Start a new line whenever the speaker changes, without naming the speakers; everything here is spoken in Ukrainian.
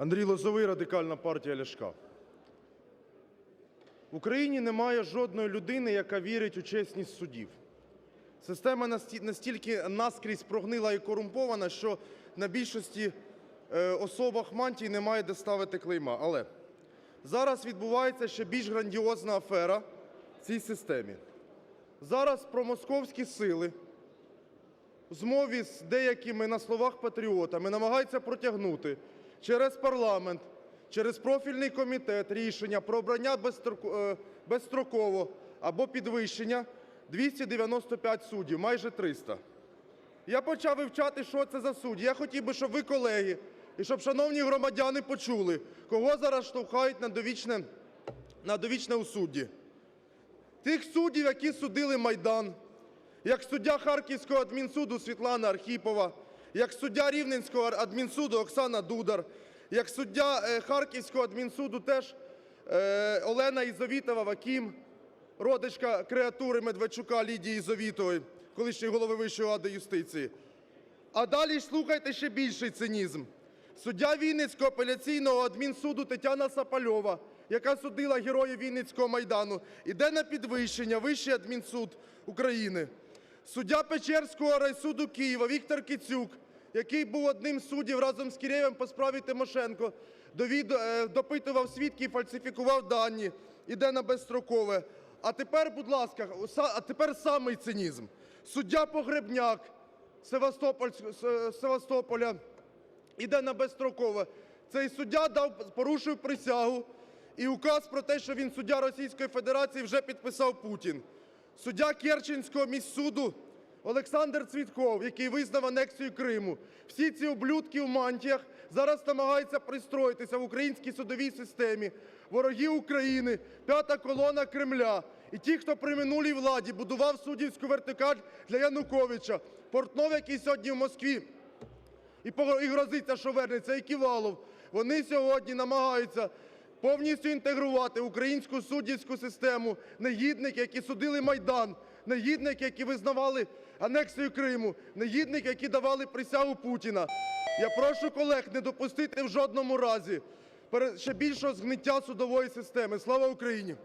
Андрій Лозовий, Радикальна партія Ляшка. В Україні немає жодної людини, яка вірить у чесність судів. Система настільки наскрізь прогнила і корумпована, що на більшості е, особах мантій немає де ставити клейма. Але зараз відбувається ще більш грандіозна афера в цій системі. Зараз промосковські сили в змові з деякими на словах патріотами намагаються протягнути через парламент, через профільний комітет рішення про обрання е, безстроково або підвищення 295 суддів, майже 300. Я почав вивчати, що це за судді. Я хотів би, щоб ви, колеги, і щоб шановні громадяни почули, кого зараз штовхають на довічне, на довічне у судді. Тих суддів, які судили Майдан, як суддя Харківського адмінсуду Світлана Архіпова, як суддя Рівненського адмінсуду Оксана Дудар, як суддя е, Харківського адмінсуду теж е, Олена Ізовітова Вакім, родичка креатури Медведчука Лідії Ізовітової, колишньої голови Вищої ради юстиції. А далі слухайте ще більший цинізм. Суддя Вінницького апеляційного адмінсуду Тетяна Сапальова, яка судила героїв Вінницького Майдану, іде на підвищення Вищий адмінсуд України. Суддя Печерського райсуду Києва Віктор Кицюк, який був одним з суддів разом з Кірєєвим по справі Тимошенко, е, допитував свідків, фальсифікував дані, іде на безстрокове. А тепер, будь ласка, а тепер самий цинізм. Суддя Погребняк, Севастополя іде на безстрокове. Цей суддя дав, порушив присягу і указ про те, що він суддя Російської Федерації вже підписав Путін. Суддя Керченського міськсуду Олександр Цвітков, який визнав анексію Криму. Всі ці ублюдки в мантіях зараз намагаються пристроїтися в українській судовій системі. Вороги України, п'ята колона Кремля. І ті, хто при минулій владі будував суддівську вертикаль для Януковича, Портнов, який сьогодні в Москві і грозиться, що вернеться, і Ківалов. Вони сьогодні намагаються повністю інтегрувати українську суддівську систему. Негідники, які судили Майдан, негідники, які визнавали анексію Криму, негідники, які давали присягу Путіна. Я прошу колег не допустити в жодному разі ще більшого згниття судової системи. Слава Україні!